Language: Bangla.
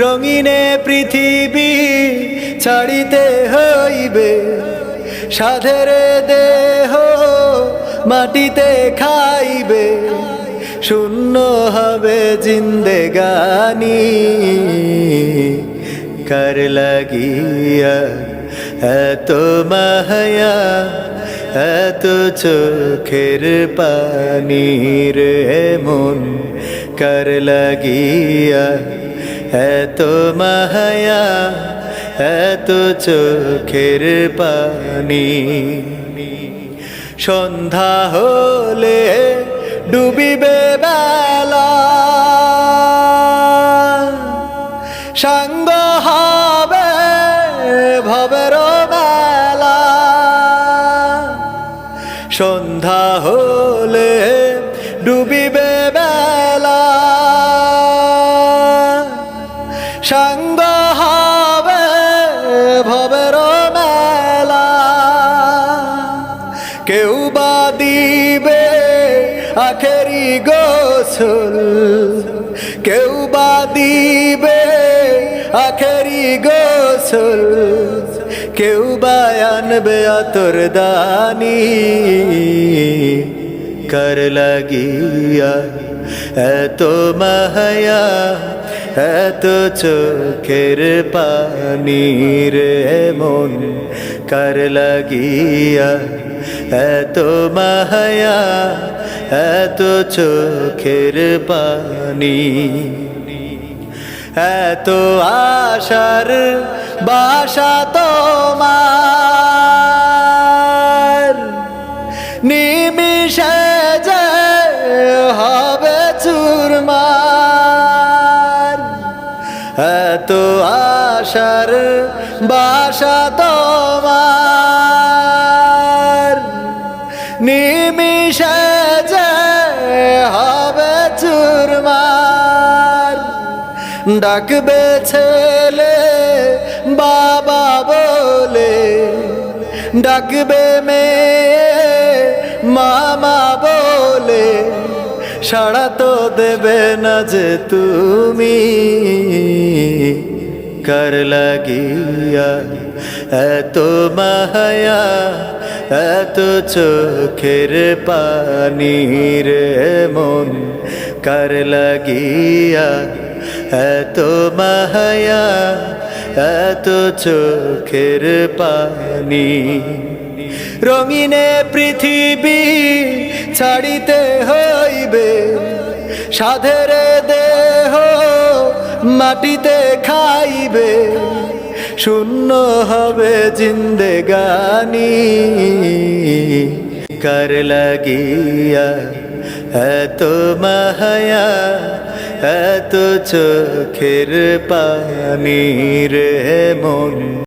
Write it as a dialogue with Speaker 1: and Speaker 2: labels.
Speaker 1: রঙিনে পৃথিবী ছাড়িতে হইবে। সাধের দেহ মাটিতে খাইবে। শূন্য হবে জিন্দেগানি। কর লাগিয়া এত মাহায়া এত চোখের পানি রে মন। কর লাগিয়া এত মাহায়া এত চোখের পানি। সন্ধ্যা হলে ডুবিবে বেলা। সাঙ্গ হবে ভবের বেলা। সন্ধ্যা হলে ডুবিবে বেলা। সাঙ্গ হবে ভবের মেলা। কেউ বা দিবে আখেরি গোসল। কেউ বা দিবে আখেরি গোসল। কেউ বা আনবে আতর দানি। কর লাগিয়া এত মাহায়া এত চোখের পানি রে মন, কর লাগিয়া? এত মাহায়া এত চোখের পানি, এত আশার বাসা তোমার, নিমিষে এত আশার বাসা তোমার। নিমিষে যে হবে চুরমার। ডাকবে ছেলে বাবা বলে, ডাকবে মেয়ে মামা সাড়া তো দেবে না যে তুমি। কর লাগিয়া এত মাহায়া এত চোখের পানি রে মন। কর লাগিয়া এত মাহায়া এত চোখের পানি। রঙিনে পৃথিবী ছাড়িতে সাধের দেহ মাটিতে খাইবে, শূন্য হবে জিন্দেগানি। কর লাগিয়া এত মাহায়া এত চোখের পানি রে মন।